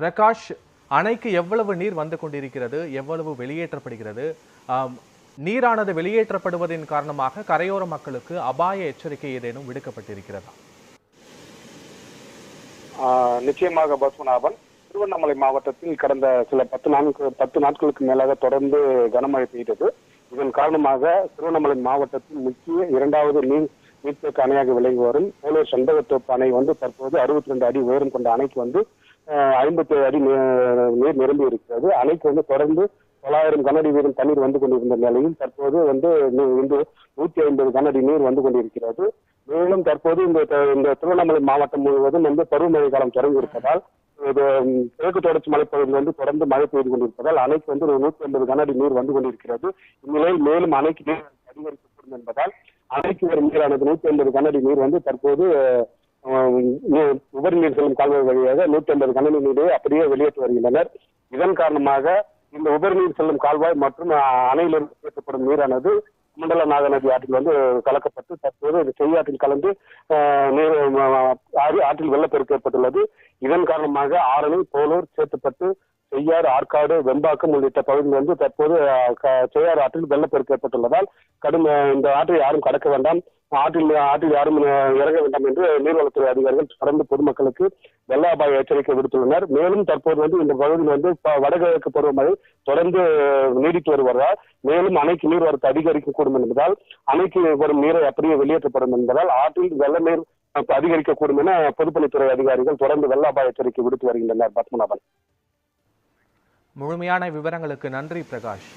பிரகாஷ் அணைக்கு எவ்வளவு நீர் வந்து கொண்டிருக்கிறது எவ்வளவு வெளியேற்றப்படுகிறது? நீரானது வெளியேற்றப்படுவதன் காரணமாக கரையோர மக்களுக்கு அபாய எச்சரிக்கை ஏதேனும் விடுக்கப்பட்டிருக்கிறதா? ஆஹ் நிச்சயமாக பத்மநாபன். திருவண்ணாமலை மாவட்டத்தில் கடந்த சில பத்து நான்கு பத்து நாட்களுக்கு மேலாக தொடர்ந்து கனமழை பெய்தது. இதன் காரணமாக திருவண்ணாமலை மாவட்டத்தில் முக்கிய இரண்டாவது மீன் நீர்த்தேக்க அணையாக விளங்கி வரும். போலூர் செண்பகத்தோப்பு அணை வந்து தற்போது அறுபத்தி ரெண்டு அடி உயரம் கொண்ட அணைக்கு வந்து ஐம்பத்தி அடி நீ- நீர் நிரம்பி இருக்கிறது. அணைக்கு வந்து தொடர்ந்து தொள்ளாயிரம் கனஅடி வீதம் தண்ணீர் வந்து கொண்டிருந்த நிலையில் தற்போது வந்து நூ- இந்த நூத்தி ஐம்பது கனஅடி நீர் வந்து கொண்டிருக்கிறது. மேலும் தற்போது இந்த த- இந்த திருவண்ணாமலை மாவட்டம் முழுவதும் வந்து பருவமழை காலம் தொடங்கி இருப்பதால் இது கிழக்கு தொடர்ச்சி மலைப்பகுதியில் வந்து தொடர்ந்து மழை பெய்து கொண்டிருப்பதால் அணைக்கு வந்து ஒரு நூத்தி ஐம்பது கனஅடி நீர் வந்து கொண்டிருக்கிறது. இந்நிலையில் மேலும் அணைக்கு நீர் அதிகரிக்கப்படும் என்பதால் அணைக்கு வரும் நீரானது நூத்தி ஐம்பது கனஅடி நீர் வந்து தற்போது உபரி நீர் செல்லும் கால்வாய் வழியாக நூத்தி ஐம்பது கனஅடி நீரை அப்படியே வெளியேற்றி வருகின்றனர். இதன் காரணமாக இந்த உபரி நீர் செல்லும் கால்வாய் மற்றும் அணையிலிருந்து பேசப்படும் நீரானது மண்டல நாகநதி ஆற்றில் வந்து கலக்கப்பட்டு தற்போது இது செய்யாற்றில் கலந்து நீர் ஆற்றில் வெள்ளப்பெருக்கு ஏற்பட்டுள்ளது. இதன் காரணமாக ஆரணி போலூர் சேத்துப்பட்டு செய்யாறு ஆற்காடு வெம்பாக்கம் உள்ளிட்ட பகுதியில் வந்து தற்போது செய்யாறு ஆற்றில் வெள்ளப்பெருக்கு ஏற்பட்டுள்ளதால் கடும் இந்த ஆற்றை யாரும் கடக்க வேண்டாம். ஆற்றில் ஆற்றில் யாரும் இறங்க வேண்டாம் என்று நீர்வளத்துறை அதிகாரிகள் தொடர்ந்து பொதுமக்களுக்கு வெள்ள அபாய எச்சரிக்கை விடுத்துள்ளனர். மேலும் தற்போது வந்து இந்த பகுதியில் வந்து வடகிழக்கு பருவமழை தொடர்ந்து நீடித்து வருவதால் மேலும் அணைக்கு நீர்வரத்து அதிகரிக்கக்கூடும் என்பதால் அணைக்கு வரும் நீரை அப்படியே வெளியேற்றப்படும் என்பதால் ஆற்றில் வெள்ள நீர் அதிகரிக்கக்கூடும் என பொதுப்பணித்துறை அதிகாரிகள் தொடர்ந்து வெள்ள அபாய எச்சரிக்கை விடுத்து வருகின்றனர். பத்மநாபன். முழுமையான விவரங்களுக்கு நன்றி பிரகாஷ்.